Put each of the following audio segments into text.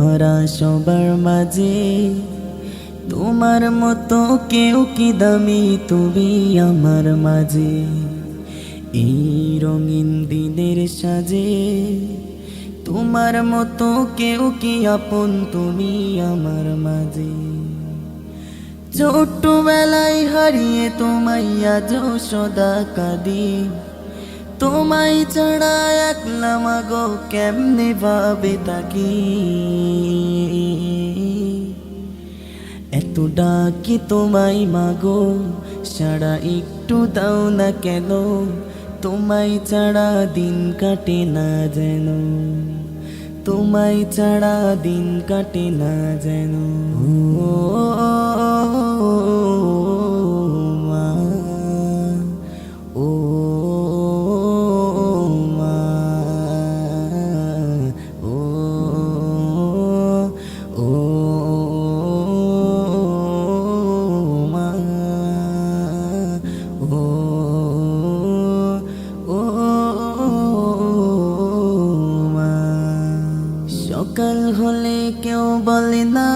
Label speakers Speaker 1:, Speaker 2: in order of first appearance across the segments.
Speaker 1: ধরা সবার মাঝে। তোমার মতো কেউ কি দামি? তুমি আমার মাঝে। এই রঙিন দিনের সাজে। তোমার মতো কেউ কি আপন? তুমি আমার মাঝে। ছোট্টবেলায় হারিয়ে তোমায় আজ সদা কাঁদি। তোমায় ছাড়া একলা মাগো কেমনে ভাবে তাকি এত ডাকি তোমায় মাগো সারা একটু দাও না কেন তোমায় ছাড়া দিন কাটে না যেন তোমায় ছাড়া দিন কাটে না যেন ও সকাল হলে কেউ বলে না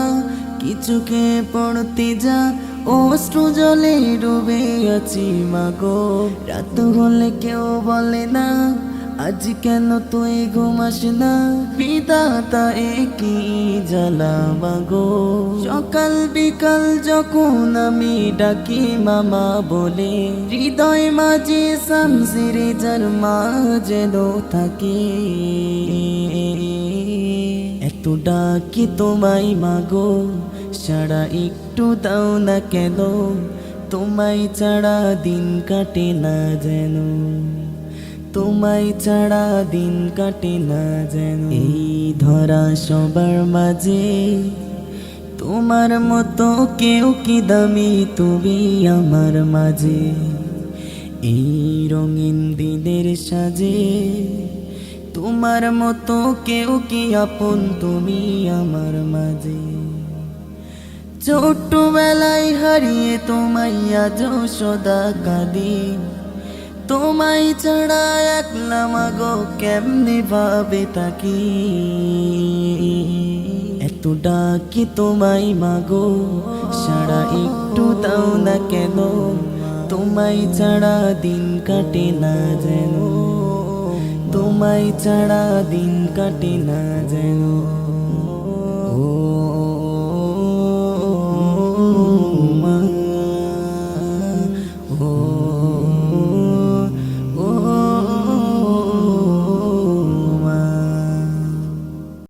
Speaker 1: কিছুকে পড়তে যা অশ্রু জলে ডুবে আছি মাগো। রাত হলে কেউ বলে না, আজ কেন তুই ঘুমাস না? বিদাতা একই জ্বালা মাগো। সকাল বিকাল যখন আমি ডাকি, মামা বলে, হৃদয় মাঝে শামসিরে যার মা যেন থাকে। এত ডাকি তোমায়, মাগো। সারা একটু দাও না কেন? তোমায় ছাড়া দিন কাটে না যেন। তোমায় ছাড়া দিন কাটে না যেন। এই ধরা সবার মাঝে তোমার মতো কেউ কি দামি? তুমি আমার মাঝে। এই রঙিন দিনের সাজে তোমার মতো কেউ কি আপন? তুমি আমার মাঝে। ছোট্টবেলায় হারিয়ে তোমায় আজ সদা কাঁদি। তোমায় ছাড়া একলা মাগো কেমনে ভাবে তাকি? এত ডাকি তোমায় মাগো, সারা একটু দাও না কেন? তোমায় ছাড়া দিন কাটে না যেন। তোমায় ছাড়া দিন কাটে না যেন